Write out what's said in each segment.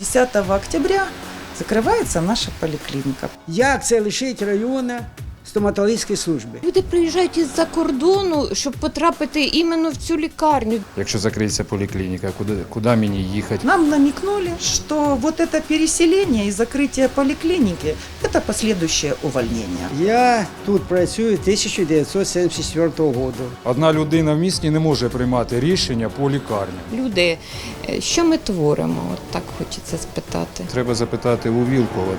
10 октября закрывается наша поликлиника. Як це лишить району стоматологічної служби? Люди приїжджають із-за кордону, щоб потрапити іменно в цю лікарню. Якщо закриється поліклініка, куди, куди мені їхати? Нам намекнули, что вот это переселение и закрытие поликлиники – это последующее увольнение. Я тут працюю 1974 року. Одна людина в місті не може приймати рішення по лікарні. Люди, е, що ми творимо? От так хочеться спитати. Треба запитати у Вілкова.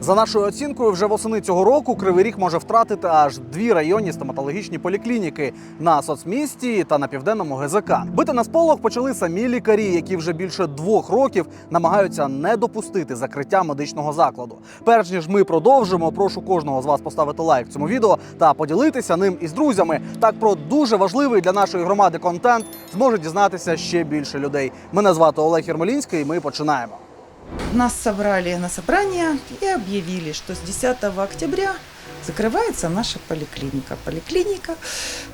За нашою оцінкою, вже восени цього року Кривий Ріг може втратити аж дві районні стоматологічні поліклініки на соцмісті та на південному ГЗК. Бити на сполох почали самі лікарі, які вже більше двох років намагаються не допустити закриття медичного закладу. Перш ніж ми продовжимо, прошу кожного з вас поставити лайк цьому відео та поділитися ним із друзями. Так про дуже важливий для нашої громади контент зможуть дізнатися ще більше людей. Мене звати Олег Єрмолінський, ми починаємо. Нас собрали на собрание и объявили, что с 10 октября закрывается наша поликлиника. Поликлиника,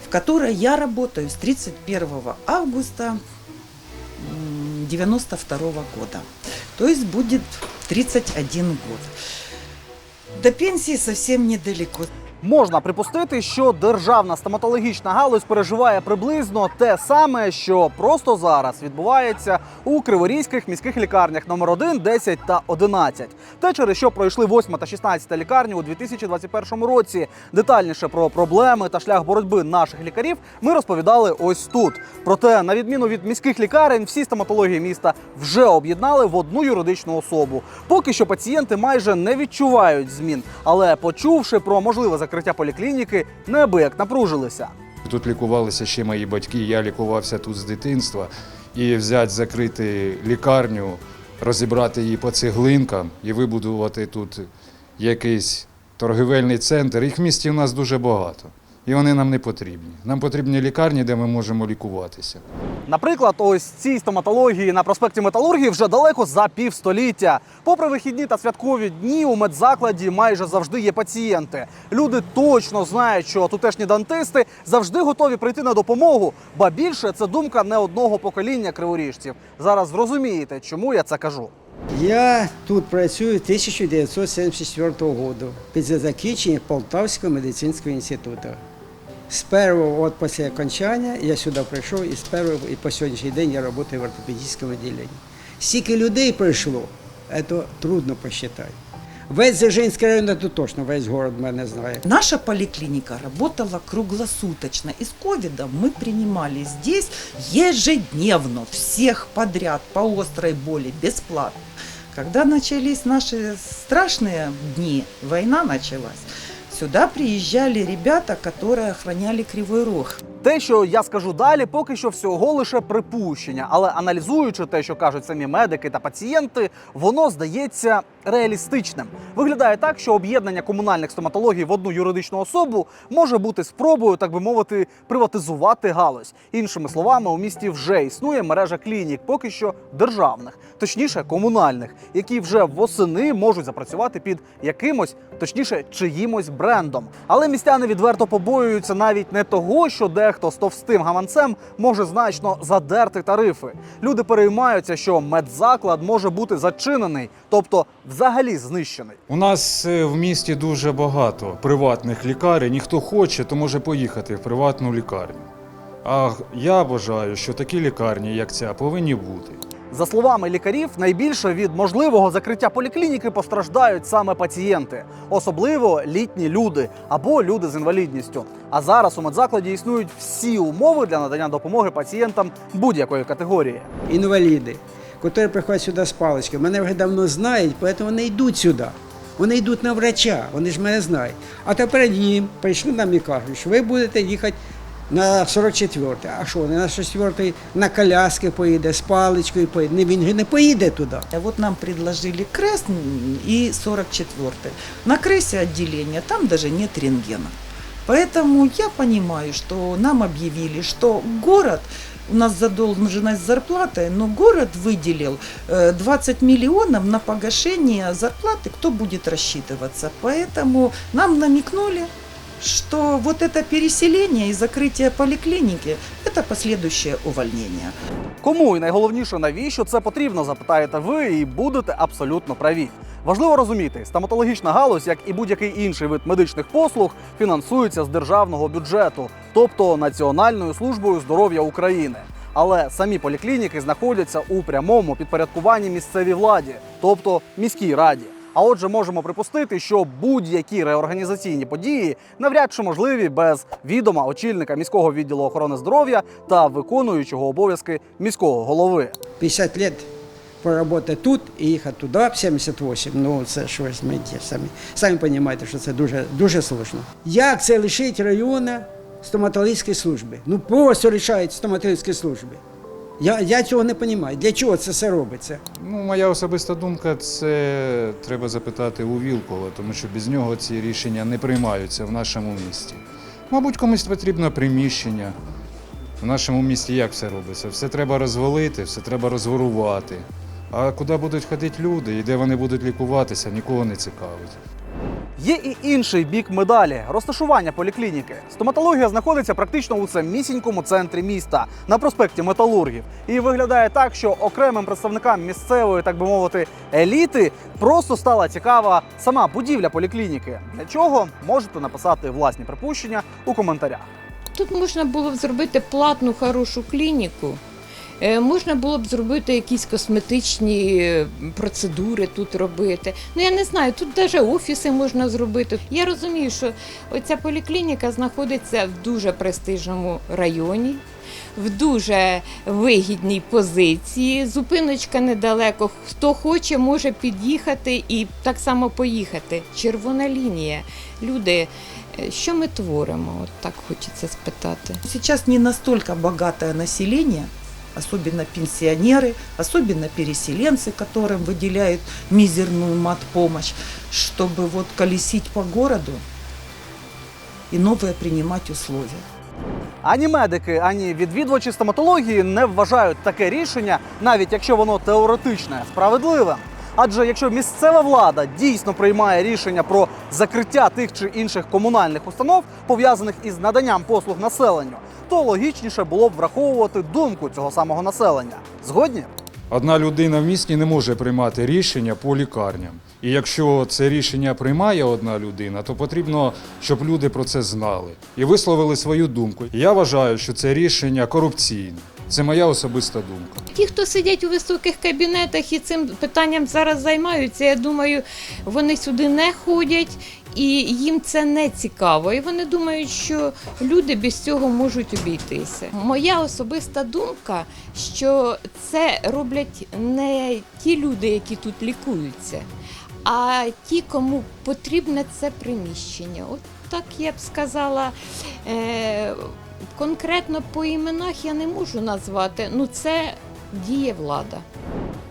в которой я работаю с 31 августа 92 года. То есть будет 31 год. До пенсии совсем недалеко. Можна припустити, що державна стоматологічна галузь переживає приблизно те саме, що просто зараз відбувається у криворізьких міських лікарнях номер 1, 10 та 11. Те, через що пройшли 8 та 16 лікарні у 2021 році. Детальніше про проблеми та шлях боротьби наших лікарів ми розповідали ось тут. Проте, на відміну від міських лікарень, всі стоматології міста вже об'єднали в одну юридичну особу. Поки що пацієнти майже не відчувають змін, але почувши про можливе закриття поліклініки, неабияк напружилися. Тут лікувалися ще мої батьки, я лікувався тут з дитинства. І взяти, закрити лікарню, розібрати її по цеглинкам і вибудувати тут якийсь торгівельний центр. Їх в місті у нас дуже багато. І вони нам не потрібні. Нам потрібні лікарні, де ми можемо лікуватися. Наприклад, ось цій стоматології на проспекті Металургії вже далеко за півстоліття. Попри вихідні та святкові дні у медзакладі майже завжди є пацієнти. Люди точно знають, що тутешні дантисти завжди готові прийти на допомогу. Ба більше це думка не одного покоління криворіжців. Зараз зрозумієте, чому я це кажу. Я тут працюю 1974 року після закінчення Полтавського медицинського інституту. З першого, от після окончання, я сюди прийшов і з першого, і по сьогоднішній день я працюю в ортопедичному відділенні. Стільки людей прийшло, це трудно посчитати. Весь Дзержинський район, це точно весь город мене знає. Наша поликлиника работала круглосуточно. И с ковидом мы принимали здесь ежедневно всех подряд по острой боли, бесплатно. Когда начались наши страшные дни, война началась, сюда приезжали ребята, которые охраняли Кривой Рог. Те, що я скажу далі, поки що всього лише припущення, але аналізуючи те, що кажуть самі медики та пацієнти, воно здається реалістичним. Виглядає так, що об'єднання комунальних стоматологій в одну юридичну особу може бути спробою, так би мовити, приватизувати галузь. Іншими словами, у місті вже існує мережа клінік, поки що державних, точніше комунальних, які вже восени можуть запрацювати під якимось, точніше, чиїмось брендом. Але містяни відверто побоюються навіть не того, що дехто з товстим гаманцем може значно задерти тарифи. Люди переймаються, що медзаклад може бути зачинений, тобто взагалі знищений. У нас е, в місті дуже багато приватних лікарень. Ніхто хоче, то може поїхати в приватну лікарню. А я вважаю, що такі лікарні, як ця, повинні бути. За словами лікарів, найбільше від можливого закриття поліклініки постраждають саме пацієнти, особливо літні люди або люди з інвалідністю. А зараз у медзакладі існують всі умови для надання допомоги пацієнтам будь-якої категорії. інваліди, які приходять сюди з паличками, мене вже давно знають, тому вони йдуть сюди. Вони йдуть на врача, вони ж мене знають. А тепер їм прийшли нам і кажуть, що ви будете їхати на 44 А що, не на 64 на коляски поїде, з паличкою поїде. Не, він же не поїде туди. А Вот нам предложили Крест и 44 На Крессе отделение, там даже нет рентгена. Поэтому я понимаю, что нам объявили, что город, у нас задолженность зарплаты, но город выделил э, 20 миллионов на погашение зарплаты, кто будет рассчитываться. Поэтому нам намекнули, что вот это переселение и закрытие поликлиники – это последующее увольнение. Кому і найголовніше, навіщо це потрібно, запитаєте ви, і будете абсолютно праві. Важливо розуміти, стоматологічна галузь, як і будь-який інший вид медичних послуг, фінансується з державного бюджету, тобто Національною службою здоров'я України. Але самі поліклініки знаходяться у прямому підпорядкуванні місцевій владі, тобто міській раді. А отже, можемо припустити, що будь-які реорганізаційні події навряд чи можливі без відома очільника міського відділу охорони здоров'я та виконуючого обов'язки міського голови. 50 лет поработать тут і їхати туди, в 78. Ну, це ж ви самі, самі розумієте, що це дуже, дуже сложно. Як це лишить району стоматологічної служби? Ну, просто лишають стоматологічної служби. Я, я цього не розумію. Для чого це все робиться? Ну, моя особиста думка, це треба запитати у Вілкова, тому що без нього ці рішення не приймаються в нашому місті. Мабуть, комусь потрібно приміщення. В нашому місті як все робиться? Все треба розвалити, все треба розворувати. А куди будуть ходити люди і де вони будуть лікуватися, нікого не цікавить. Є і інший бік медалі розташування поліклініки. Стоматологія знаходиться практично у самісінькому центрі міста на проспекті Металургів. І виглядає так, що окремим представникам місцевої, так би мовити, еліти просто стала цікава сама будівля поліклініки. Для чого можете написати власні припущення у коментарях. Тут можна було б зробити платну хорошу клініку. Е, Можна було б зробити якісь косметичні процедури тут робити. Ну я не знаю, тут навіть офіси можна зробити. Я розумію, що оця поліклініка знаходиться в дуже престижному районі, в дуже вигідній позиції. Зупиночка недалеко. Хто хоче, може під'їхати і так само поїхати. Червона лінія. Люди, е, що ми творимо? От так хочеться спитати. Сейчас не настолько богатое население, особенно пенсионеры, особенно переселенцы, которым выделяют мизерную мат-помощь, чтобы вот колесить по городу и новые принимать условия. Ані медики, ані відвідувачі стоматології не вважають таке рішення, навіть якщо воно теоретичне, справедливим. Адже якщо місцева влада дійсно приймає рішення про закриття тих чи інших комунальних установ, пов'язаних із наданням послуг населенню, то логічніше було б враховувати думку цього самого населення. Згодні? Одна людина в місті не може приймати рішення по лікарням. І якщо це рішення приймає одна людина, то потрібно, щоб люди про це знали і висловили свою думку. Я вважаю, що це рішення корупційне. Це моя особиста думка. Ті, хто сидять у високих кабінетах і цим питанням зараз займаються, я думаю, вони сюди не ходять і їм це не цікаво. І вони думають, що люди без цього можуть обійтися. Моя особиста думка, що це роблять не ті люди, які тут лікуються, а ті, кому потрібне це приміщення. От так я б сказала. Е- Конкретно по іменах я не можу назвати. Ну це діє влада.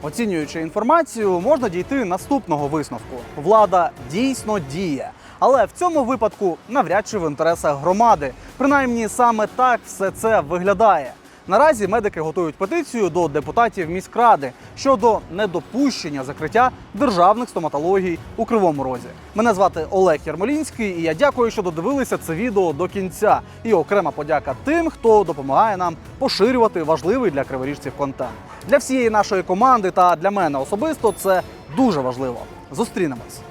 Оцінюючи інформацію, можна дійти наступного висновку: влада дійсно діє. Але в цьому випадку навряд чи в інтересах громади. Принаймні саме так все це виглядає. Наразі медики готують петицію до депутатів міськради щодо недопущення закриття державних стоматологій у Кривому Розі. Мене звати Олег Ярмолінський, і я дякую, що додивилися це відео до кінця. І окрема подяка тим, хто допомагає нам поширювати важливий для криворіжців контент. Для всієї нашої команди та для мене особисто це дуже важливо. Зустрінемось.